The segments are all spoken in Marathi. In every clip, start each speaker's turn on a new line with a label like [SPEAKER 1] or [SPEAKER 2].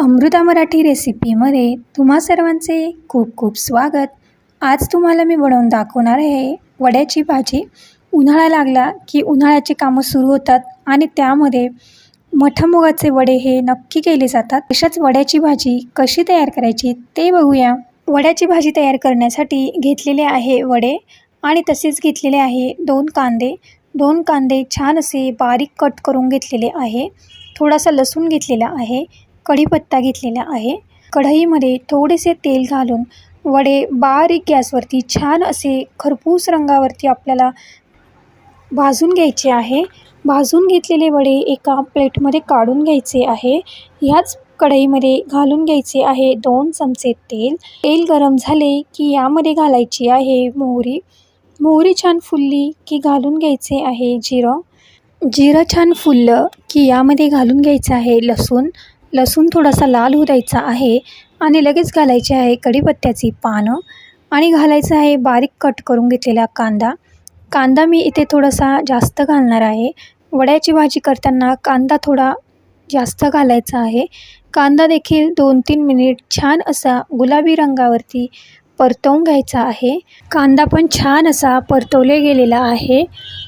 [SPEAKER 1] अमृता मराठी रेसिपीमध्ये तुम्हा सर्वांचे खूप खूप स्वागत. आज तुम्हाला मी बनवून दाखवणार आहे वड्याची भाजी. उन्हाळा लागला की उन्हाळ्याची कामं सुरू होतात आणि त्यामध्ये मठमुगाचे वडे हे नक्की केले जातात. तशाच वड्याची भाजी कशी तयार करायची ते बघूया. वड्याची भाजी तयार करण्यासाठी घेतलेले आहे वडे आणि तसेच घेतलेले आहे दोन कांदे. दोन कांदे छान असे बारीक कट करून घेतलेले आहे. थोडासा लसूण घेतलेला आहे. कढीपत्ता घेतलेला आहे. कढईमध्ये थोडेसे तेल घालून वडे बारीक गॅसवरती छान असे खरपूस रंगावरती आपल्याला भाजून घ्यायचे आहे. भाजून घेतलेले वडे एका प्लेटमध्ये काढून घ्यायचे आहे. ह्याच कढईमध्ये घालून घ्यायचे आहे दोन चमचे तेल. तेल गरम झाले की यामध्ये घालायची आहे मोहरी. मोहरी छान फुलली की घालून घ्यायचे आहे जिरं. जिरं छान फुललं की यामध्ये घालून घ्यायचं आहे लसूण. लसूण थोडासा लाल होऊ द्यायचा आहे आणि लगेच घालायचे आहे कढीपत्त्याची पानं आणि घालायचं आहे बारीक कट करून घेतलेला कांदा. कांदा मी इथे थोडासा जास्त घालणार आहे. वड्याची भाजी करताना कांदा थोडा जास्त घालायचा आहे. कांदा देखील दोन तीन मिनिट छान असा गुलाबी रंगावरती परतवून घ्यायचा आहे. कांदा पण छान असा परतवले गेलेला आहे.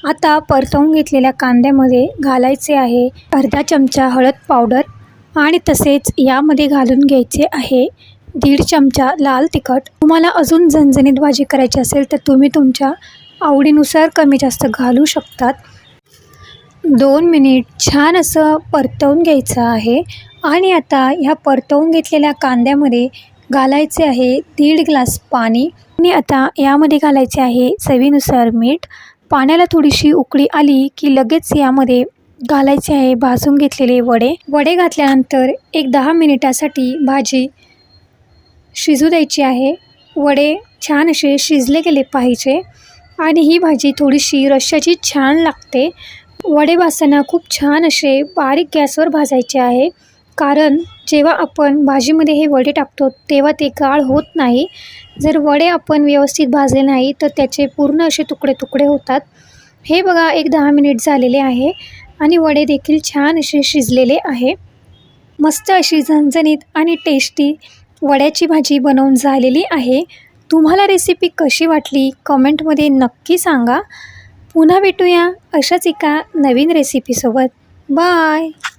[SPEAKER 1] आता परतवून घेतलेल्या कांद्यामध्ये घालायचे आहे अर्धा चमचा हळद पावडर आणि तसेच यामध्ये घालून घ्यायचे आहे दीड चमचा लाल तिखट. तुम्हाला अजून झणझणीत भाजी करायची असेल तर तुम्ही तुमच्या आवडीनुसार कमी जास्त घालू शकतात. दोन मिनिट छान असं परतवून घ्यायचं आहे आणि आता ह्या परतवून घेतलेल्या कांद्यामध्ये घालायचे आहे दीड ग्लास पाणी. आणि आता यामध्ये घालायचे आहे चवीनुसार मीठ. पाण्याला थोडीशी उकळी आली की लगेच यामध्ये घालायचे आहे. भाजून घेतलेले वडे. वडे घातल्यानंतर एक दहा मिनिटासाठी भाजी शिजू द्यायची आहे. वडे छान असे शिजले गेले पाहिजे आणि ही भाजी थोडीशी रश्श्याची छान लागते. वडे भाजताना खूप छान असे बारीक गॅसवर भाजायचे आहे. कारण जेव्हा आपण भाजीमध्ये हे वडे टाकतो तेव्हा ते गाळ होत नाही. जर वडे आपण व्यवस्थित भाजले नाही तर त्याचे पूर्ण असे तुकडे तुकडे होतात. हे बघा एक दहा मिनिट झालेले आहे. आणि वडे देखील छान असे शिजलेले आहे. मस्त अशी झणझणीत आणि टेस्टी वड्याची भाजी बनवून झालेली आहे. तुम्हाला रेसिपी कशी वाटली कमेंटमध्ये नक्की सांगा. पुन्हा भेटूया अशाच एका नवीन रेसिपीसोबत बाय